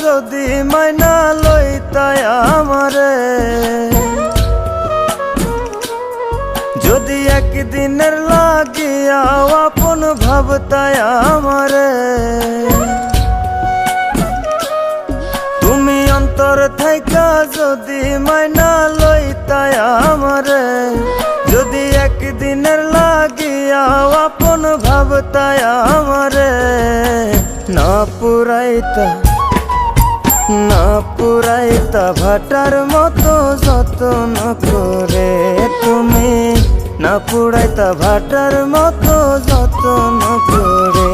যদি মাইনা লইতাই আমারে। যদি একদিনের লাগিয়া আপন ভাবতাই আমারে। তুমি অন্তর থাইকা যদি মাইনা লইতাই আমারে। যদি একদিনের লাগিয়া আপন ভাবতাই আমারে। না পুরাইতা না পুরাইতা, ভাটার মতো যত্ন করে তুমি। না পুরাইতা, ভাটার মতো যত্ন করে।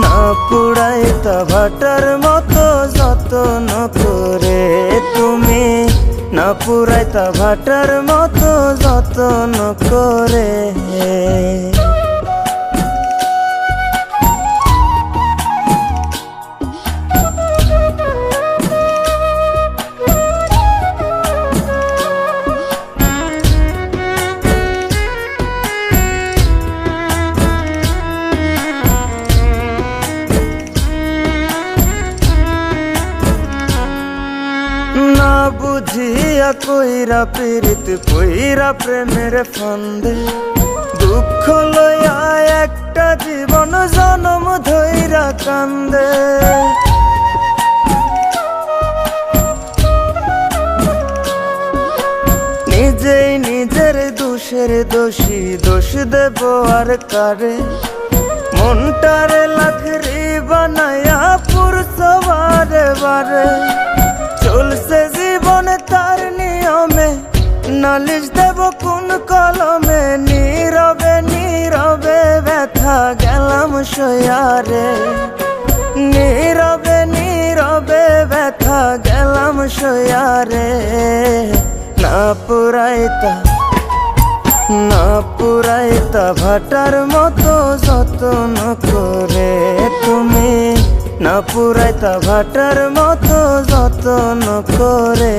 না পুরাইতা, ভাটার মতো যত্ন করে তুমি। না পুরাইতা, ভাটার মতো যত্ন করে। বুঝিয়া কইরা পীড়িত, কইরা প্রেমের ফান্দে। দুঃখ লইয়া একটা জীবন জনম ধইরা কান্দে। নিজেই নিজের দোষের দোষী, দোষ দেব আর কারে? মনটারে লাখরি বানায়া পুরুষ বারে বারে। চলছে নালিশ দেব কোন কলমে? নীরবে নীরবে ব্যথা গেলাম সয়ারে। নীরবে নীরবে ব্যথা গেলাম সয়ারে। না পুরাইতা না পুরাইতা, ভাটার মতো যতন করে তুমি। না পুরাইতা, ভাটার মতো যতন করে।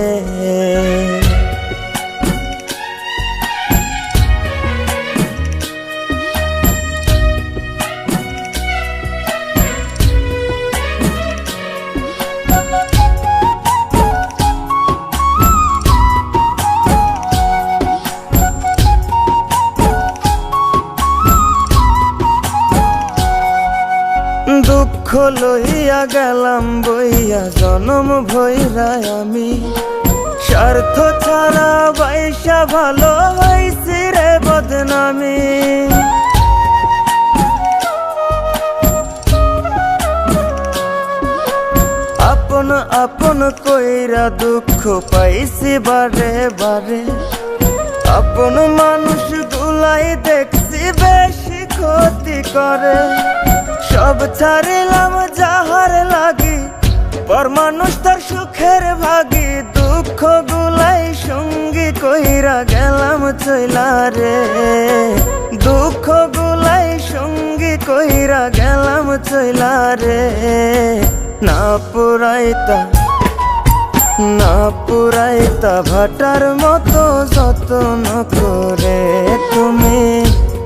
দুঃখ লইয়া গেলাম বইয়া, জনম ভৈরা আমি। স্বার্থ ছাড়া বাইসা ভালো হয়েছি রে বদনামি। আপন আপন কইরা দুঃখ পাইছি বারে বারে। আপন মানুষ গুলাই দেখছি বেশি ক্ষতি করে। সব ছাড়িলাম যাহার লাগি পর মানুষ তার সুখের ভাগি দুঃখ গুলাই সঙ্গী কইরা গেলাম চইলা রে দুঃখ গুলাই সঙ্গী কইরা গেলাম চইলা রে না পুরাইতা না পুরাইতা ভাটার মতো যত্ন করে তুমি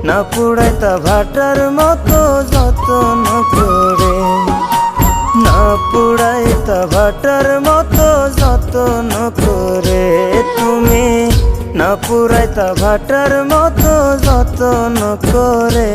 না পুরাইতা ভাটার মতো যতন করে। না পুরাইতা ভাটার মতো যতন করে তুমি। না পুরাইতা ভাটার মতো যতন করে।